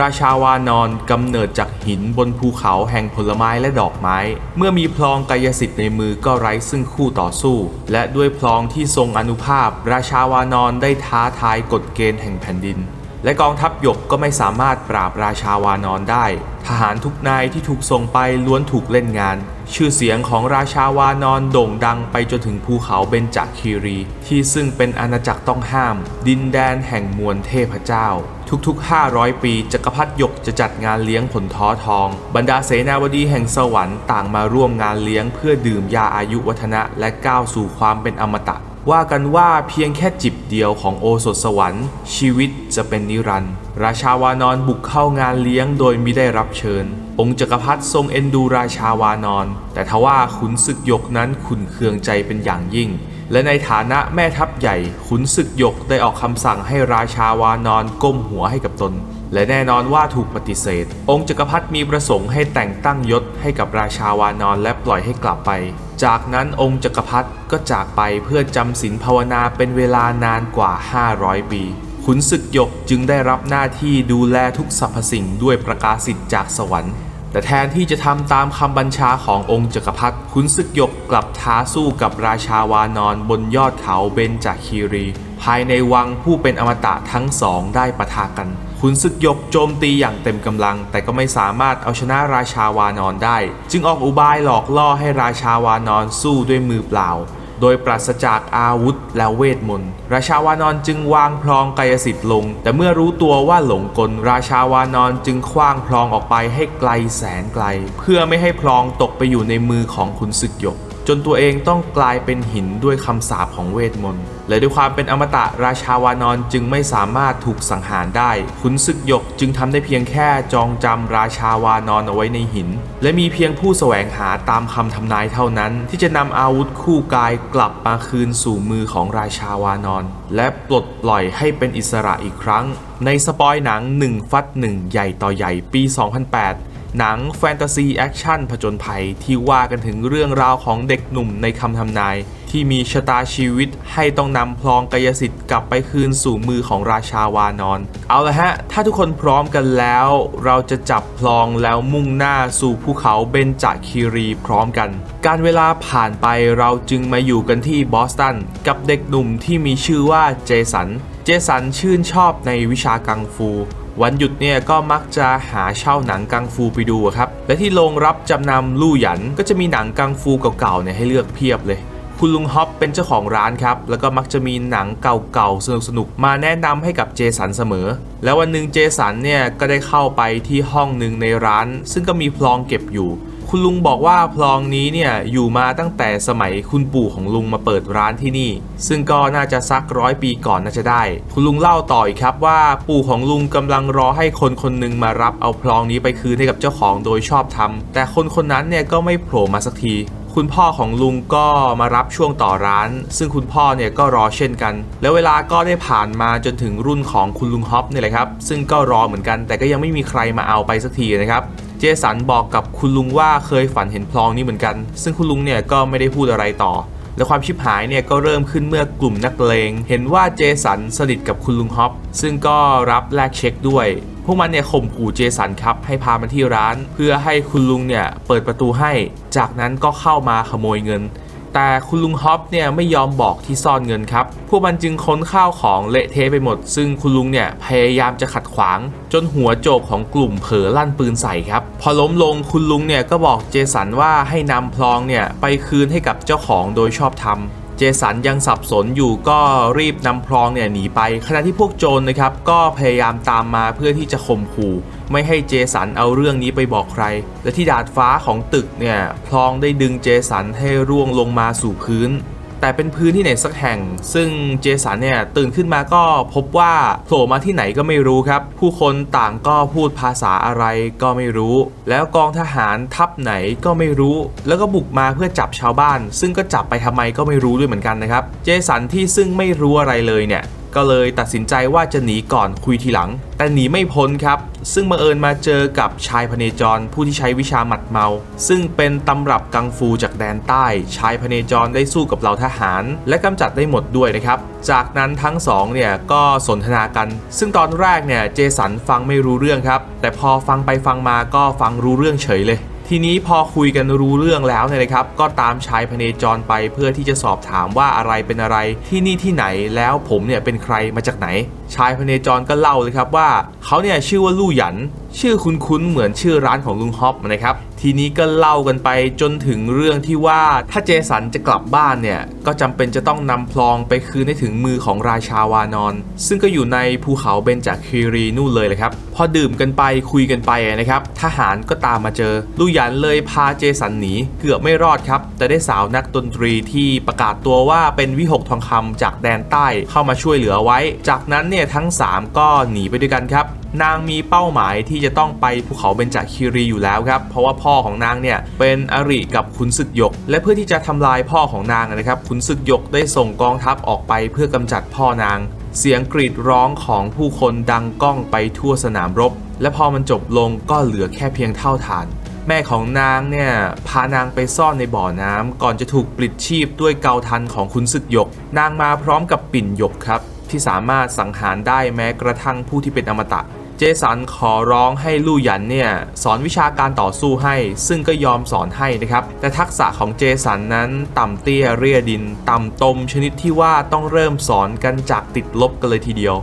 ราชาวานอนกำเนิดจากหินบนภูเขาแห่งผลไม้และดอกไม้ เมื่อมีพลองกายสิทธิ์ในมือก็ไร้ซึ่งคู่ต่อสู้ และด้วยพลองที่ทรงอนุภาพ ราชาวานอนได้ท้าทายกฎเกณฑ์แห่งแผ่นดิน และกองทัพหยกก็ไม่สามารถปราบราชาวานอนได้ ทหารทุกนายที่ถูกส่งไปล้วนถูกเล่นงาน ชื่อเสียงของราชาวานอนโด่งดังไปจนถึงภูเขาเบญจคีรี ที่ซึ่งเป็นอาณาจักรต้องห้าม ดินแดนแห่งมวลเทพเจ้า ทุกๆ 500 ปีจักรพรรดิหยกจะจัดงานเลี้ยงผลท้อทอง บรรดาเสนาวดีแห่งสวรรค์ต่างมาร่วมงานเลี้ยงเพื่อดื่มยาอายุวัฒนะและก้าวสู่ความเป็นอมตะ ว่ากันว่าเพียงแค่จิบเดียวของโอสถสวรรค์ ชีวิตจะเป็นนิรันดร์ราชาวานอนบุกเข้างานเลี้ยงโดยมิได้รับเชิญ องค์จักรพรรดิทรงเอ็นดูราชาวานอน แต่ทว่าขุนศึกหยกนั้นขุนเคืองใจเป็นอย่างยิ่ง และในฐานะแม่ทัพใหญ่ขุนศึกหยกได้ออกคำสั่งให้ราชาวานอนก้มหัวให้กับตน และแน่นอนว่าถูกปฏิเสธ องค์จักรพรรดิมีประสงค์ให้แต่งตั้งยศให้กับราชาวานอนและปล่อยให้กลับไป จากนั้นองค์จักรพรรดิก็จากไปเพื่อจำศีลภาวนาเป็นเวลานานกว่า 500 ปีขุนศึกหยกจึงได้รับหน้าที่ดูแลทุกสรรพสิ่งด้วยประกาศสิทธิ์จากสวรรค์ แต่แทนที่จะทำตามคำบัญชาขององค์จักรพรรดิขุนศึกหยกกลับท้าสู้กับราชาวานอนบนยอดเขาเบญจคีรี ภายในวังผู้เป็นอมตะทั้งสองได้ปะทะกันขุนศึกหยกโจมตีอย่างเต็มกำลัง แต่ก็ไม่สามารถเอาชนะราชาวานอนได้ จึงออกอุบายหลอกล่อให้ราชาวานอนสู้ด้วยมือเปล่า โดยปราศจากอาวุธและเวทมนต์ ราชาวานอนจึงวางพลองกายสิทธิ์ลง แต่เมื่อรู้ตัวว่าหลงกล ราชาวานอนจึงคว้างพลองออกไปให้ไกลแสนไกล เพื่อไม่ให้พลองตกไปอยู่ในมือของขุนศึกหยก จนตัวเองต้องกลายเป็นหินด้วยคำสาปของเวทมนต์และด้วยความเป็นอมตะราชาวานอนจึงไม่สามารถถูกสังหารได้ขุนศึกหยกจึงทำได้เพียงแค่จองจำราชาวานอนเอาไว้ในหิน และมีเพียงผู้แสวงหาตามคำทำนายเท่านั้น ที่จะนำอาวุธคู่กายกลับมาคืนสู่มือของราชาวานอน และปลดปล่อยให้เป็นอิสระอีกครั้ง ในสปอยหนัง1ฟัด1ใหญ่ต่อใหญ่ปี 2008 หนังแฟนตาซีแอคชั่นผจญภัยที่ว่ากันถึงเรื่องราวของเด็กหนุ่มในคำทำนาย ที่มีชะตาชีวิตให้ต้องนำพลองกายสิทธิ์กลับไปคืนสู่มือของราชาวานอน เอาละฮะ ถ้าทุกคนพร้อมกันแล้ว เราจะจับพลองแล้วมุ่งหน้าสู่ภูเขาเบญจคีรีพร้อมกัน การเวลาผ่านไปเราจึงมาอยู่กันที่บอสตันกับเด็กหนุ่มที่มีชื่อว่าเจสัน เจสันชื่นชอบในวิชากังฟู วันหยุดเนี่ยก็มักจะหาเช่าหนังกังฟูไปดูครับ และที่โรงรับจำนำลู่หยันก็จะมีหนังกังฟูเก่าๆเนี่ยให้เลือกเพียบเลยคุณลุงฮอปเป็นเจ้าของร้านครับ แล้วก็มักจะมีหนังเก่าๆ สนุกๆ มาแนะนำให้กับเจสันเสมอ แล้ววันหนึ่งเจสันเนี่ย ก็ได้เข้าไปที่ห้องหนึ่งในร้าน ซึ่งก็มีพลองเก็บอยู่ คุณลุงบอกว่าพลองนี้เนี่ยอยู่มาตั้งแต่สมัยคุณปู่ของลุงมาเปิดร้านที่นี่ ซึ่งก็น่าจะสักร้อยปีก่อนน่าจะได้ คุณลุงเล่าต่ออีกครับว่าปู่ของลุงกำลังรอให้คนคนหนึ่งมารับเอาพลองนี้ไปคืนให้กับเจ้าของโดยชอบทำแต่คนคนนั้นเนี่ยก็ไม่โผล่มาสักทีคุณพ่อของลุงก็มารับช่วงต่อร้าน ซึ่งคุณพ่อเนี่ยก็รอเช่นกัน แล้วเวลาก็ได้ผ่านมาจนถึงรุ่นของคุณลุงฮอปนี่แหละครับ ซึ่งก็รอเหมือนกัน แต่ก็ยังไม่มีใครมาเอาไปสักทีนะครับ เจสันบอกกับคุณลุงว่าเคยฝันเห็นพลองนี้เหมือนกัน ซึ่งคุณลุงเนี่ยก็ไม่ได้พูดอะไรต่อ และความชิบหายเนี่ยก็เริ่มขึ้นเมื่อกลุ่มนักเลง เห็นว่าเจสันสนิทกับคุณลุงฮอปซึ่งก็รับแลกเช็คด้วย พวกมันเนี่ยข่มขู่เจสันครับให้พามาที่ร้าน เพื่อให้คุณลุงเนี่ยเปิดประตูให้ จากนั้นก็เข้ามาขโมยเงิน แต่คุณลุงฮอปเนี่ยไม่ยอมบอกที่ซ่อนเงินครับ พวกมันจึงค้นข้าวของเละเทะไปหมด ซึ่งคุณลุงเนี่ยพยายามจะขัดขวาง จนหัวโจกของกลุ่มเผลอลั่นปืนใส่ครับ พอล้มลงคุณลุงเนี่ยก็บอกเจสันว่าให้นำพลองเนี่ยไปคืนให้กับเจ้าของโดยชอบธรรม เจสันยังสับสนอยู่ก็รีบนำพลองเนี่ยหนีไป ขณะที่พวกโจรนะครับ ก็พยายามตามมาเพื่อที่จะข่มขู่ไม่ให้เจสันเอาเรื่องนี้ไปบอกใคร และที่ดาดฟ้าของตึกเนี่ยพลองได้ดึงเจสันให้ร่วงลงมาสู่พื้น แต่เป็นพื้นที่ไหนสักแห่ง ซึ่งเจสันเนี่ยตื่นขึ้นมาก็พบว่าโผล่มาที่ไหนก็ไม่รู้ครับ ผู้คนต่างก็พูดภาษาอะไรก็ไม่รู้ แล้วกองทหารทัพไหนก็ไม่รู้ แล้วก็บุกมาเพื่อจับชาวบ้าน ซึ่งก็จับไปทำไมก็ไม่รู้ด้วยเหมือนกันนะครับ เจสันที่ซึ่งไม่รู้อะไรเลยเนี่ย ก็เลยตัดสินใจว่าจะหนีก่อนคุยทีหลัง แต่หนีไม่พ้นครับ ซึ่งบังเอิญมาเจอกับชายพเนจรผู้ที่ใช้วิชาหมัดเมา ซึ่งเป็นตำรับกังฟูจากแดนใต้ ชายพเนจรได้สู้กับเหล่าทหาร และกำจัดได้หมดด้วยนะครับ จากนั้นทั้งสองเนี่ยก็สนทนากัน ซึ่งตอนแรกเนี่ยเจสันฟังไม่รู้เรื่องครับ แต่พอฟังไปฟังมาก็ฟังรู้เรื่องเฉยเลย ทีนี้พอคุยกันรู้เรื่องแล้วเนี่ยนะครับ ก็ตามชายพเนจรไปเพื่อที่จะสอบถามว่าอะไรเป็นอะไรที่นี่ที่ไหนแล้วผมเนี่ยเป็นใครมาจากไหน ชายพเนจรก็เล่าเลยครับว่าเขาเนี่ยชื่อว่าลู่หยัน ชื่อคุ้นๆเหมือนชื่อร้านของลุงฮอปนะครับทีนี้ก็เล่ากันไปจนถึงเรื่องที่ว่าถ้าเจสันจะกลับบ้านเนี่ย ก็จำเป็นจะต้องนำพลองไปคืนให้ถึงมือของราชาวานอน ซึ่งก็อยู่ในภูเขาเบญจคีรีนู่นเลยเลยครับ พอดื่มกันไปคุยกันไปนะครับ ทหารก็ตามมาเจอลุยันเลยพาเจสันหนีเกือบไม่รอดครับ แต่ได้สาวนักดนตรีที่ประกาศตัวว่าเป็นวิหกทองคำจากแดนใต้เข้ามาช่วยเหลือไว้ จากนั้นเนี่ยทั้ง 3 ก็หนีไปด้วยกันครับ นางมีเป้าหมายที่จะต้องไปภูเขาเบญจคีรีอยู่แล้วครับ เพราะว่าพ่อของนางเนี่ยเป็นอริกับขุนศึกหยก และเพื่อที่จะทำลายพ่อของนางนะครับขุนศึกหยกได้ส่งกองทัพออกไปเพื่อกำจัดพ่อนาง เสียงกรีดร้องของผู้คนดังก้องไปทั่วสนามรบ และพอมันจบลงก็เหลือแค่เพียงเท่าฐานแม่ของนางเนี่ยพานางไปซ่อนในบ่อน้ำก่อนจะถูกปลิดชีพด้วยเกาทันของขุนศึกหยก นางมาพร้อมกับปิ่นหยกครับ ที่สามารถสังหารได้แม้กระทั่งผู้ที่เป็นอมตะ เจสันขอร้องให้ลู่หยันเนี่ยสอนวิชาการต่อสู้ให้ ซึ่งก็ยอมสอนให้นะครับ แต่ทักษะของเจสันนั้นต่ำเตี้ยเรียดิน ต่ำตมชนิดที่ว่าต้องเริ่มสอนกันจากติดลบกันเลยทีเดียว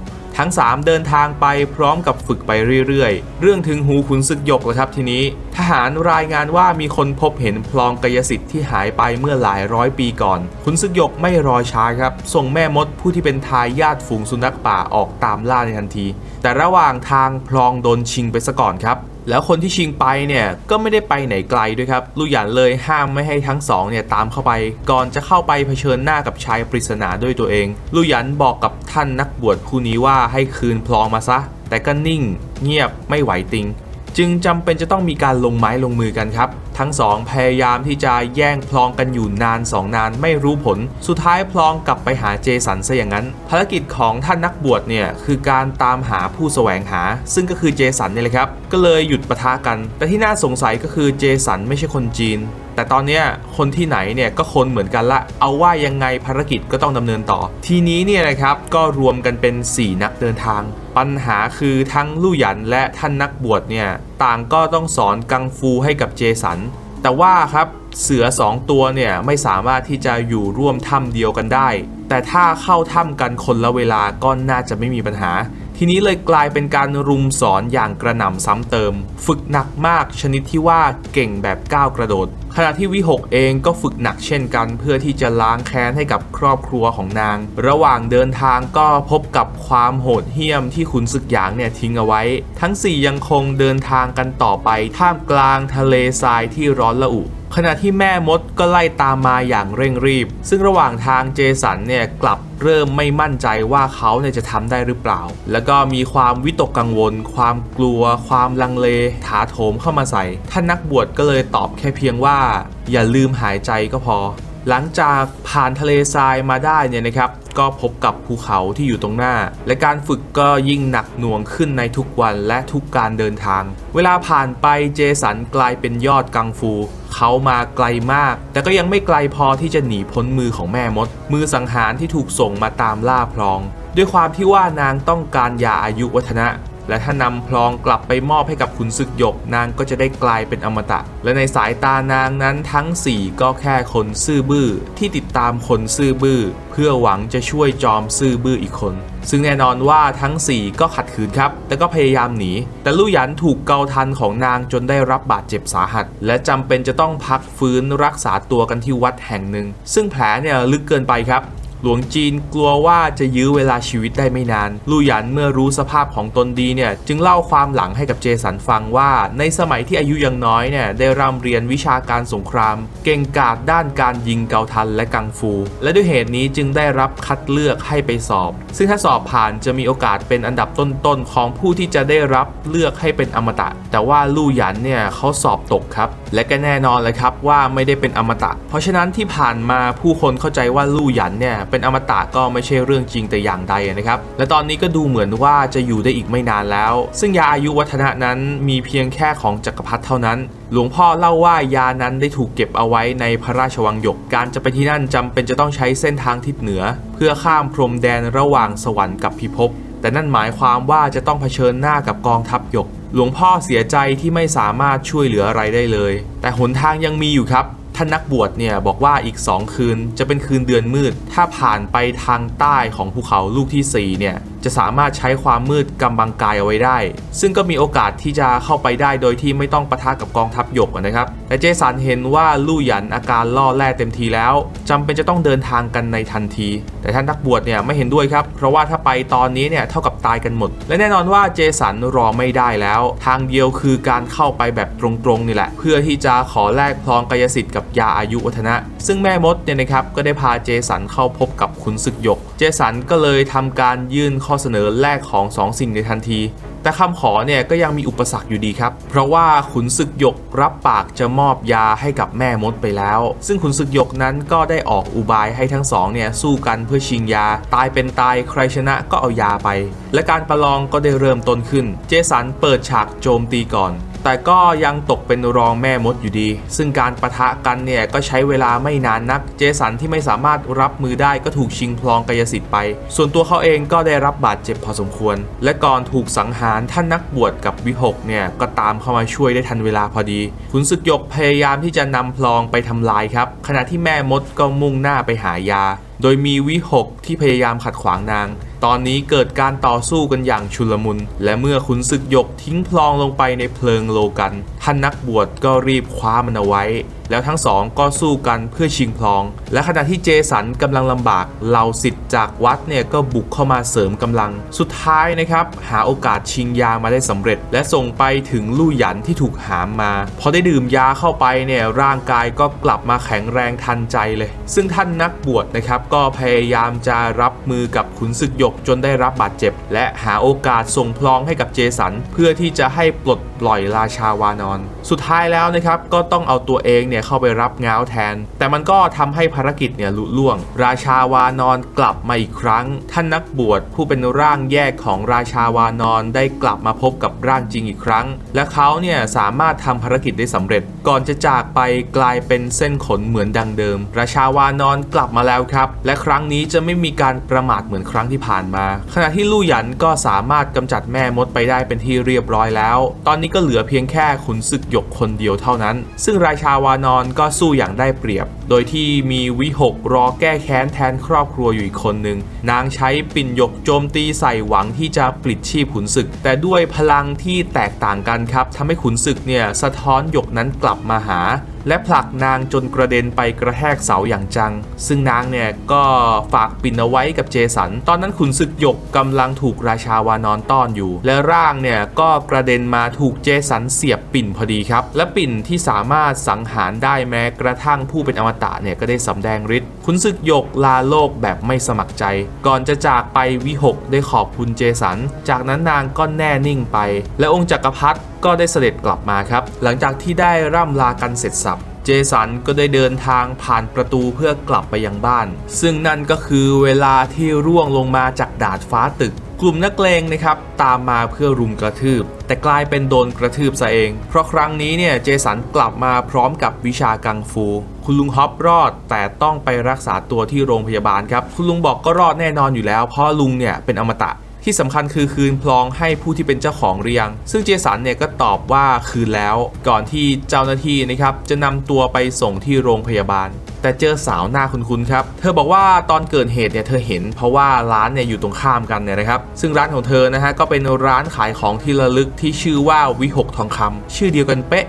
ทั้ง 3 เดินทางไปพร้อมกับฝึกไปเรื่อยๆ เรื่องถึงหูขุนศึกหยกแล้วครับทีนี้ ทหารรายงานว่ามีคนพบเห็นพลองกายสิทธิ์ที่หายไปเมื่อหลายร้อยปีก่อน ขุนศึกหยกไม่รอช้าครับ ส่งแม่มดผู้ที่เป็นทายาทฝูงสุนัขป่าออกตามล่าในทันที แต่ระหว่างทางพลองโดนชิงไปซะก่อนครับ แล้วคนที่ชิงไปเนี่ยก็ไม่ได้ไปไหนไกลด้วยครับลุยหยันเลยห้ามไม่ให้ทั้งสองเนี่ยตามเข้าไป ก่อนจะเข้าไปเผชิญหน้ากับชายปริศนาด้วยตัวเองลุยหยันบอกกับท่านนักบวชผู้นี้ว่าให้คืนพลองมาซะ แต่ก็นิ่ง เงียบไม่ไหวติง จึงจำเป็นจะต้องมีการลงไม้ลงมือกันครับ ทั้งสองพยายามที่จะแย่งพลองกันอยู่นานสองนานไม่รู้ผล สุดท้ายพลองกลับไปหาเจสันซะอย่างนั้น ภารกิจของท่านนักบวชเนี่ยคือการตามหาผู้แสวงหา ซึ่งก็คือเจสันเนี่ยแหละครับ ก็เลยหยุดปะทะกัน แต่ที่น่าสงสัยก็คือเจสันไม่ใช่คนจีนแต่ตอนนี้คนที่ไหนเนี่ยก็คนเหมือนกันละ เอาว่ายังไงภารกิจก็ต้องดำเนินต่อ ทีนี้เนี่ยนะครับก็รวมกันเป็น 4 นักเดินทาง ปัญหาคือทั้งลู่หยันและท่านนักบวชเนี่ย ต่างก็ต้องสอนกังฟูให้กับเจสัน แต่ว่าครับเสือสองตัวเนี่ยไม่สามารถที่จะอยู่ร่วมถ้ำเดียวกันได้ แต่ถ้าเข้าถ้ำกันคนละเวลาก็น่าจะไม่มีปัญหา ทีนี้เลยกลายเป็นการรุมสอนอย่างกระหน่ำซ้ำเติม ฝึกหนักมากชนิดที่ว่าเก่งแบบก้าวกระโดด ขณะที่วิหกเองก็ฝึกหนักเช่นกัน เพื่อที่จะล้างแค้นให้กับครอบครัวของนาง ระหว่างเดินทางก็พบกับความโหดเหี้ยมที่ขุนศึกหยางเนี่ยทิ้งเอาไว้ ทั้ง 4 ยังคงเดินทางกันต่อไปท่ามกลางทะเลทรายที่ร้อนระอุขณะที่แม่มดก็ไล่ตามมาอย่างเร่งรีบ ซึ่งระหว่างทางเจสันเนี่ยกลับ เริ่มไม่มั่นใจว่าเขาเนี่ยจะทำได้หรือเปล่า แล้วก็มีความวิตกกังวล ความกลัว ความลังเล ถาโถมเข้ามาใส่ ท่านนักบวชก็เลยตอบแค่เพียงว่า อย่าลืมหายใจก็พอ หลังจากผ่านทะเลทรายมาได้เนี่ยนะครับ ก็พบกับภูเขาที่อยู่ตรงหน้า และการฝึกก็ยิ่งหนักหน่วงขึ้นในทุกวันและทุกการเดินทาง เวลาผ่านไปเจสันกลายเป็นยอดกังฟู เขามาไกลมาก แต่ก็ยังไม่ไกลพอที่จะหนีพ้นมือของแม่มด มือสังหารที่ถูกส่งมาตามล่าพลอง ด้วยความที่ว่านางต้องการยาอายุวัฒนะ และถ้านำพลองกลับไปมอบให้กับขุนศึกหยกนางก็จะได้กลายเป็นอมตะ และในสายตานางนั้นทั้ง 4 ก็แค่คนซื่อบื้อ ที่ติดตามคนซื่อบื้อ เพื่อหวังจะช่วยจอมซื่อบื้ออีกคน ซึ่งแน่นอนว่าทั้ง 4 ก็ขัดขืนครับ แต่ก็พยายามหนี แต่ลู่หยันถูกเกาทันของนางจนได้รับบาดเจ็บสาหัส และจำเป็นจะต้องพักฟื้นรักษาตัวกันที่วัดแห่งหนึ่ง ซึ่งแผลเนี่ยลึกเกินไปครับ หลวงจีนกลัวว่าจะยื้อเวลาชีวิตได้ไม่นาน ลู่หยันเมื่อรู้สภาพของตนดีเนี่ยจึงเล่าความหลังให้กับเจสันฟังว่า ในสมัยที่อายุยังน้อยเนี่ยได้ร่ำเรียนวิชาการสงคราม เก่งกาจด้านการยิงเกาทันและกังฟู และด้วยเหตุนี้จึงได้รับคัดเลือกให้ไปสอบ ซึ่งถ้าสอบผ่านจะมีโอกาสเป็นอันดับต้นๆของผู้ที่จะได้รับเลือกให้เป็นอมตะ แต่ว่าลู่หยันเนี่ยเขาสอบตกครับ และก็แน่นอนเลยครับว่าไม่ได้เป็นอมตะ เพราะฉะนั้นที่ผ่านมาผู้คนเข้าใจว่าลู่หยันเนี่ยเป็นอมตะก็ไม่ใช่เรื่องจริงแต่อย่างใดนะครับ และตอนนี้ก็ดูเหมือนว่าจะอยู่ได้อีกไม่นานแล้ว ซึ่งยาอายุวัฒนะนั้นมีเพียงแค่ของจักรพรรดิเท่านั้น หลวงพ่อเล่าว่ายานั้นได้ถูกเก็บเอาไว้ในพระราชวังหยก การจะไปที่นั่นจำเป็นจะต้องใช้เส้นทางทิศเหนือ เพื่อข้ามพรมแดนระหว่างสวรรค์กับพิภพ แต่นั่นหมายความว่าจะต้องเผชิญหน้ากับกองทัพหยก หลวงพ่อเสียใจที่ไม่สามารถช่วยเหลืออะไรได้เลย แต่หนทางยังมีอยู่ครับ ท่านนักบวชเนี่ยบอกว่าอีก 2 คืนจะเป็นคืนเดือนมืด ถ้าผ่านไปทางใต้ของภูเขาลูกที่4เนี่ย จะสามารถใช้ความมืดกำบังกายเอาไว้ได้ ซึ่งก็มีโอกาสที่จะเข้าไปได้โดยที่ไม่ต้องปะทะกับกองทัพหยกนะครับ แต่เจสันเห็นว่าลู่หยันอาการล่อแร่เต็มทีแล้วจำเป็นจะต้องเดินทางกันในทันที แต่ท่านนักบวชเนี่ยไม่เห็นด้วยครับ เพราะว่าถ้าไปตอนนี้เนี่ยเท่ากับตายกันหมด และแน่นอนว่าเจสันรอไม่ได้แล้ว ทางเดียวคือการเข้าไปแบบตรงๆนี่แหละ เพื่อที่จะขอแลกพลองกายสิทธิ์กับยาอายุวัฒนะ ซึ่งแม่มดเนี่ยนะครับก็ได้พาเจสันเข้าพบกับขุนศึกหยก เจสันก็เลยทำการยื่นข้อเสนอแลกของสองสิ่งในทันที แต่คำขอเนี่ยก็ยังมีอุปสรรคอยู่ดีครับ เพราะว่าขุนศึกหยกรับปากจะมอบยาให้กับแม่มดไปแล้ว ซึ่งขุนศึกหยกนั้นก็ได้ออกอุบายให้ทั้งสองเนี่ยสู้กันเพื่อชิงยา ตายเป็นตายใครชนะก็เอายาไป และการประลองก็ได้เริ่มต้นขึ้น เจสันเปิดฉากโจมตีก่อน แต่ก็ยังตกเป็นรองแม่มดอยู่ดี ซึ่งการประทะกันเนี่ยก็ใช้เวลาไม่นานนัก เจสันที่ไม่สามารถรับมือได้ก็ถูกชิงพลองกายสิทธิ์ไป ส่วนตัวเขาเองก็ได้รับบาดเจ็บพอสมควร และก่อนถูกสังหารท่านนักบวชกับวิหกเนี่ยก็ตามเข้ามาช่วยได้ทันเวลาพอดี ขุนศึกหยกพยายามที่จะนำพลองไปทำลายครับ ขณะที่แม่มดก็มุ่งหน้าไปหายา โดยมีวิหกที่พยายามขัดขวางนาง ตอนนี้เกิดการต่อสู้กันอย่างชุลมุน และเมื่อขุนศึกยกทิ้งพลองลงไปในเพลิงโลกัน ท่านนักบวชก็รีบคว้ามันเอาไว้ แล้วทั้งสองก็สู้กันเพื่อชิงพลอง และขณะที่เจสันกำลังลำบากเหล่าสิทธิ์จากวัดเนี่ยก็บุกเข้ามาเสริมกำลัง สุดท้ายนะครับหาโอกาสชิงยามาได้สำเร็จ และส่งไปถึงลู่หยันที่ถูกหามมา พอได้ดื่มยาเข้าไปเนี่ยร่างกายก็กลับมาแข็งแรงทันใจเลย ซึ่งท่านนักบวชนะครับก็พยายามจะรับมือกับขุนศึกหยกจนได้รับบาดเจ็บ และหาโอกาสส่งพลองให้กับเจสันเพื่อที่จะให้ปลดปล่อยราชาวานอนสุดท้ายแล้วนะครับก็ต้องเอาตัวเองเนี่ยเข้าไปรับง้าวแทน แต่มันก็ทำให้ภารกิจเนี่ยลุล่วง ราชาวานอนกลับมาอีกครั้ง ท่านนักบวชผู้เป็นร่างแยกของราชาวานอนได้กลับมาพบกับร่างจริงอีกครั้ง และเขาเนี่ยสามารถทำภารกิจได้สำเร็จ ก่อนจะจากไปกลายเป็นเส้นขนเหมือนดังเดิม ราชาวานอนกลับมาแล้วครับ และครั้งนี้จะไม่มีการประมาทเหมือนครั้งที่ผ่านมา ขณะที่ลู่หยันก็สามารถกำจัดแม่มดไปได้เป็นที่เรียบร้อยแล้ว ตอนนี้ก็เหลือเพียงแค่ขุนศึกหยกคนเดียวเท่านั้น ซึ่งราชาวานอนก็สู้อย่างได้เปรียบ โดยที่มีวิหกรอแก้แค้นแทนครอบครัวอยู่อีกคนหนึ่ง นางใช้ปิ่นหยกโจมตีใส่หวังที่จะปลิดชีพขุนศึก แต่ด้วยพลังที่แตกต่างกันครับทำให้ขุนศึกเนี่ยสะท้อนหยกนั้นกลับมาหาและผลักนางจนกระเด็นไปกระแทกเสาอย่างจัง ซึ่งนางเนี่ยก็ฝากปินเอาไว้กับเจสัน ตอนนั้นขุนศึกหยกกำลังถูกราชาวานอนต้อนอยู่ และร่างเนี่ยก็กระเด็นมาถูกเจสันเสียบปิ่นพอดีครับ และปิ่นที่สามารถสังหารได้แม้กระทั่งผู้เป็นอมตะเนี่ยก็ได้สำแดงฤทธิ์ขุนศึกหยกลาโลกแบบไม่สมัครใจ ก่อนจะจากไปวิหกได้ขอบคุณเจสัน จากนั้นนางก็แน่นิ่งไป และองค์จักรพรรดิ ก็ได้เสด็จกลับมาครับ หลังจากที่ได้ร่ำลากันเสร็จสับเจสันก็ได้เดินทางผ่านประตูเพื่อกลับไปยังบ้าน ซึ่งนั่นก็คือเวลาที่ร่วงลงมาจากดาดฟ้าตึก กลุ่มนักเลงนะครับ ตามมาเพื่อรุมกระทืบ แต่กลายเป็นโดนกระทืบซะเอง เพราะครั้งนี้เนี่ยเจสันกลับมาพร้อมกับวิชากังฟู คุณลุงฮอปรอดแต่ต้องไปรักษาตัวที่โรงพยาบาลครับ คุณลุงบอกก็รอดแน่นอนอยู่แล้วเพราะลุงเนี่ยเป็นอมตะ ที่สำคัญคือคืนพลองให้ผู้ที่เป็นเจ้าของเรียง ซึ่งเจสันเนี่ยก็ตอบว่าคืนแล้วก่อนที่เจ้าหน้าที่นะครับจะนำตัวไปส่งที่โรงพยาบาล แต่เจอสาวหน้าคุ้นๆครับ เธอบอกว่าตอนเกิดเหตุเนี่ยเธอเห็น เพราะว่าร้านเนี่ยอยู่ตรงข้ามกันเนี่ยนะครับ ซึ่งร้านของเธอนะฮะก็เป็นร้านขายของที่ระลึกที่ชื่อว่าวิหกทองคำชื่อเดียวกันเป๊ะ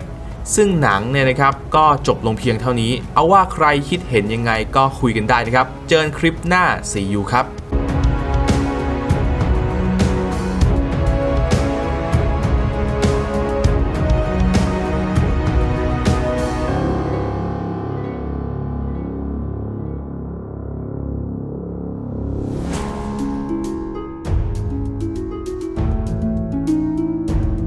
ซึ่งหนังเนี่ยนะครับก็จบลงเพียงเท่านี้ เอาว่าใครคิดเห็นยังไงก็คุยกันได้นะครับ เจอกันคลิปหน้า see you ครับ